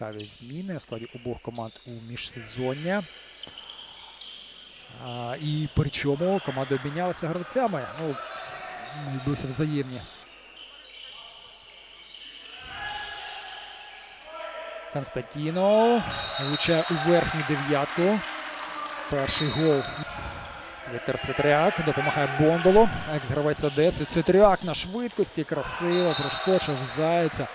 зміни у складі обох команд у міжсезоння. І причому команди обмінялися гравцями. Ну, відбулися взаємні. Константінов влучає у верхню дев'ятку. Перший гол Віктор Цитряк допомагає Бондолу. Екс-гравець Одеси. Цитряк на швидкості. Красиво проскочив зайця.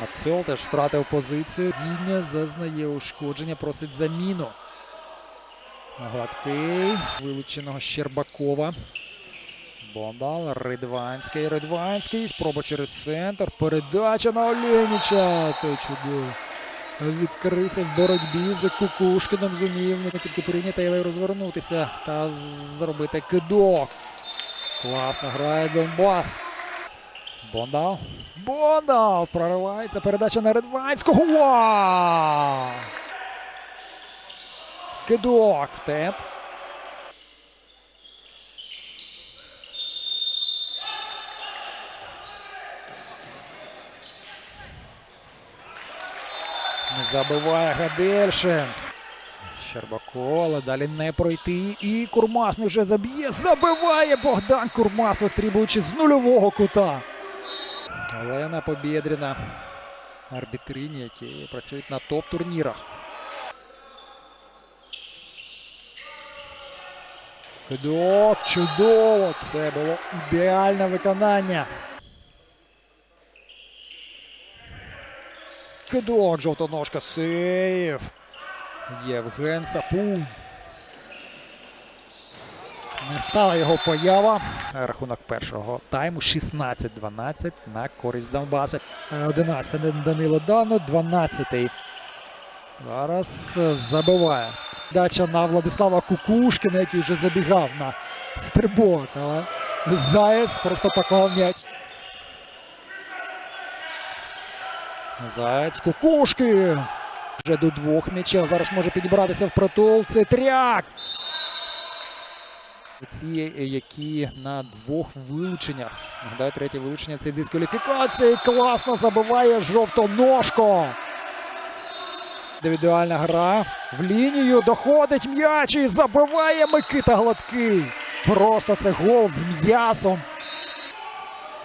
Максьол теж втратив позицію. Діння зазнає ушкодження, просить заміну. Гладкий. Вилученого Щербакова. Бондал. Ридванський. Ридванський. Спроба через центр. Передача на Оленіча. Той чудово. Відкрився в боротьбі з Кукушкином зумів не тільки прийняти, але й розвернутися та зробити кидок. Класно грає Донбас. Бондал. Бондал! Проривається передача на Редванського. Вау! Кидок в темп. Не забиває Гадельшин. Щербаков, але далі не пройти. І Курмас не вже заб'є. Забиває Богдан Курмас, вистрібуючи з нульового кута. Олена Побєдріна. Арбітрині, які працюють на топ-турнірах. Кидок, чудово! Це було ідеальне виконання. Кидок, жовтоножка, сейв. Євген Сапун. Не стала його поява. Рахунок першого тайму 16-12 на користь Донбасу. 11 Данило Дану, 12-й. Зараз забиває. Дача на Владислава Кукушкина, який вже забігав на стрибок. Але Заєць просто поклав м'яч. Заєць Кукушки. Вже до двох м'ячів. Зараз може підібратися в притул. Це тряк. Ці, які на двох вилученнях. Нагадаю, третє вилучення це дискваліфікація. Класно забиває жовтоножко. Індивідуальна гра. В лінію доходить м'яч і забиває Микита Гладкий. Просто це гол з м'ясом.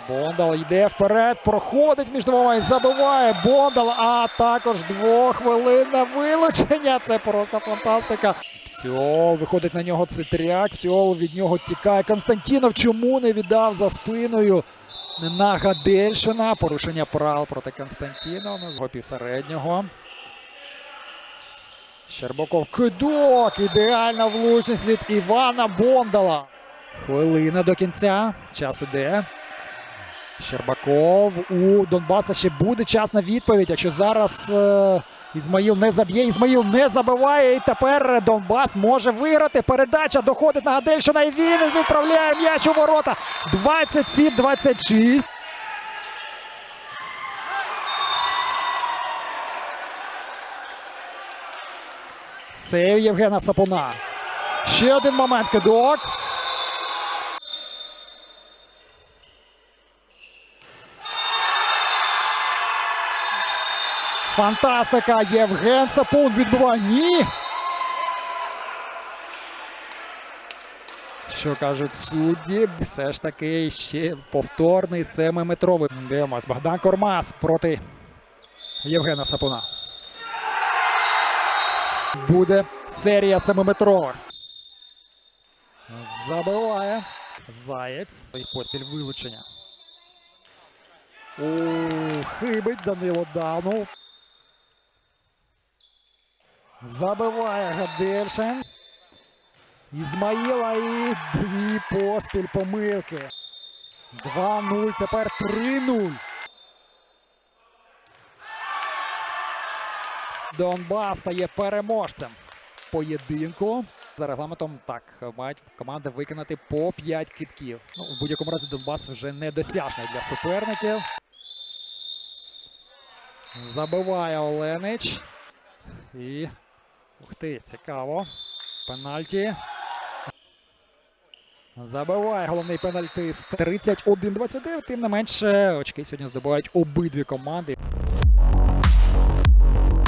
Бондал йде вперед, проходить між двома і забиває Бондал, а також двохвилинне вилучення. Це просто фантастика. Псьол виходить на нього Цитряк. Псьол від нього тікає. Константінов чому не віддав за спиною на Гадельшина. Порушення прав проти Константінова. Його півсереднього. Щербаков кидок. Ідеальна влучність від Івана Бондала. Хвилина до кінця. Час іде. Щербаков у Донбаса ще буде час на відповідь. Якщо зараз е, Ізмаїл не заб'є, Ізмаїл не забиває. І тепер Донбас може виграти. Передача доходить на Гадельщина. І він відправляє м'яч у ворота. 27-26. Сейв Євгена Сапуна. Ще один момент кидок. Фантастика! Євген Сапун відбиває. Ні. Що кажуть судді? Все ж таки ще повторний семиметровий. Дивимось. Богдан Кормас проти Євгена Сапуна. Буде серія семиметрових. Забиває. Заєць. І поспіль вилучення. У хибить Данило Данов. Забиває Гадельшин. Ізмаїла і дві поспіль помилки. 2-0, тепер 3-0. Донбас стає переможцем поєдинку. За регламентом так мають команди виконати по 5 китків. Ну, в будь-якому разі Донбас вже недосяжний для суперників. Забиває Оленич. І. Ух ти, цікаво. Пенальті. Забиває головний пенальтист. 31-29. Тим не менше, очки сьогодні здобувають обидві команди.